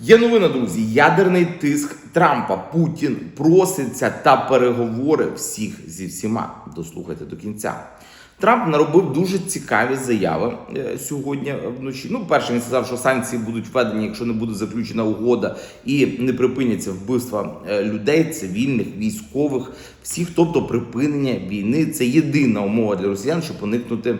Є новина, друзі. Ядерний тиск Трампа. Путін проситься та переговори всіх зі всіма. Дослухайте до кінця. Трамп наробив дуже цікаві заяви е, сьогодні вночі. Ну, перше, він сказав, що санкції будуть введені, якщо не буде заключена угода і не припиняться вбивства е, людей, цивільних, військових, всіх, тобто припинення війни. Це єдина умова для росіян, щоб уникнути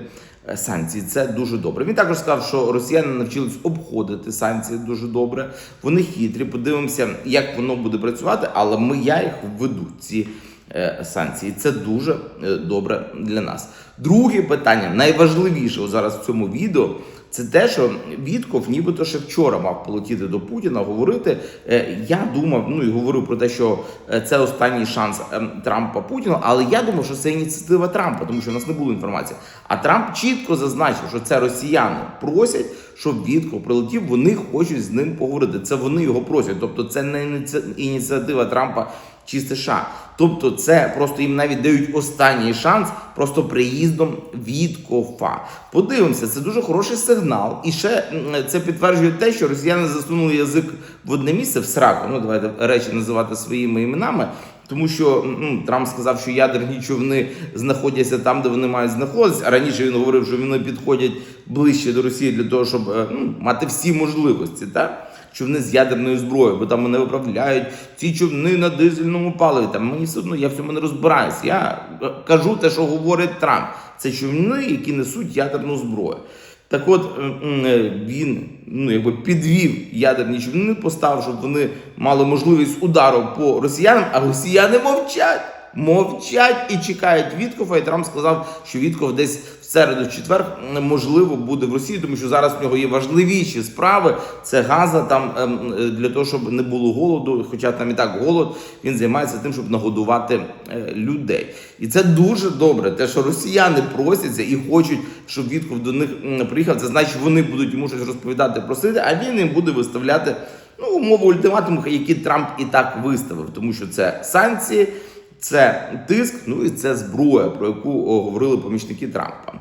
е, санкцій. Це дуже добре. Він також сказав, що росіяни навчились обходити санкції дуже добре. Вони хитрі. Подивимося, як воно буде працювати, але ми я їх введу ці е, санкції. Це дуже е, добре для нас. Друге питання, найважливіше зараз в цьому відео. Це те, що Вітков нібито ще вчора мав полетіти до Путіна, говорити. Е, Я думав, ну і говорив про те, що е, це останній шанс ем, Трампа Путіну, але я думав, що це ініціатива Трампа, тому що в нас не було інформації. А Трамп чітко зазначив, що це росіяни просять, щоб Вітков прилетів. Вони хочуть з ним поговорити. Це вони його просять. Тобто, це не ініці- ініціатива Трампа чи США. Тобто, це просто їм навіть дають останній шанс просто приїздом Віткофа. Подивимося, це дуже хороший сигнал. І ще це підтверджує те, що росіяни засунули язик в одне місце в сраку. Ну давайте речі називати своїми іменами. Тому що ну, Трамп сказав, що ядерні човни знаходяться там, де вони мають знаходитися. А раніше він говорив, що вони підходять ближче до Росії для того, щоб е, ну, мати всі можливості, так? Човни з ядерною зброєю, бо там вони виправляють ці човни на дизельному паливі. Там мені все одно я в цьому не розбираюсь. Я е, кажу те, що говорить Трамп. Це човни, які несуть ядерну зброю. Так от м, е, він ну, якби підвів ядерні човни, поставив, щоб вони мали можливість удару по росіянам, а росіяни мовчать. Мовчать і чекають Віткова. І Трамп сказав, що Вітков десь в середу, четвер можливо буде в Росії, тому що зараз в нього є важливіші справи. Це газа там ем, е, для того, щоб не було голоду. Хоча там і так голод, він займається тим, щоб нагодувати е, людей. І це дуже добре. Те, що росіяни просяться і хочуть, щоб Вітков до них приїхав. Це значить, вони будуть йому щось розповідати, просити, а він їм буде виставляти ну умови ультиматуму, які Трамп і так виставив, тому що це санкції. Це тиск, ну і це зброя, про яку говорили помічники Трампа.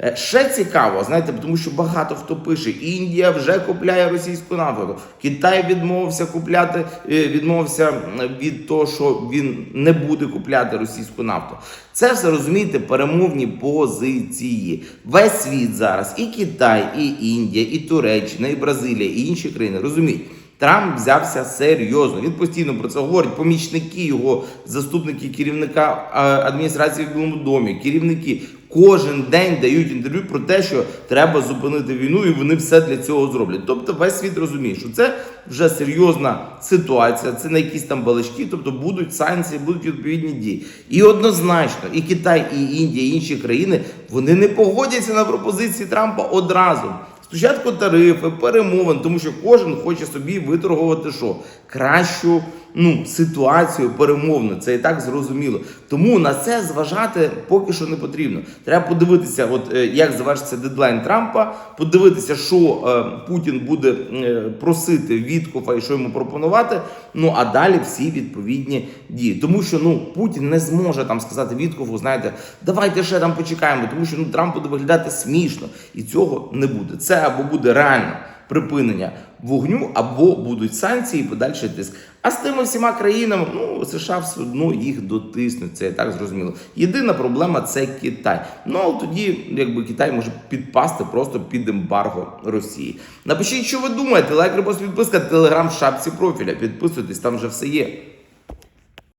Е, Ще цікаво, знаєте, тому що багато хто пише: Індія вже купляє російську нафту. Китай відмовився купляти, е, відмовився від того, що він не буде купляти російську нафту. Це все розумієте, перемовні позиції. Весь світ зараз, і Китай, і Індія, і Туреччина, і Бразилія, і інші країни розуміють. Трамп взявся серйозно. Він постійно про це говорить. Помічники його, заступники керівника е, адміністрації в Білому домі, керівники кожен день дають інтерв'ю про те, що треба зупинити війну, і вони все для цього зроблять. Тобто, весь світ розуміє, що це вже серйозна ситуація, це не якісь там балачки, тобто будуть санкції, будуть відповідні дії. І однозначно, і Китай, і Індія, і інші країни вони не погодяться на пропозиції Трампа одразу. Спочатку тарифи, перемовин, тому що кожен хоче собі виторгувати що? Кращу ну, ситуацію перемовну. Це і так зрозуміло. Тому на це зважати поки що не потрібно. Треба подивитися, от е, як завершиться дедлайн Трампа, подивитися, що е, Путін буде е, просити Віткофа і що йому пропонувати. Ну а далі всі відповідні дії. Тому що ну Путін не зможе там сказати Віткофу, знаєте, давайте ще там почекаємо, тому що ну Трамп буде виглядати смішно, і цього не буде. Це або буде реально припинення вогню, або будуть санкції і подальший тиск. А з тими всіма країнами, ну США все одно їх дотиснуть. Це так зрозуміло. Єдина проблема це Китай. Ну а тоді, якби Китай може підпасти просто під ембарго Росії. Напишіть, що ви думаєте, лайк, репост, підписка, телеграм в шапці профіля. Підписуйтесь, там вже все є.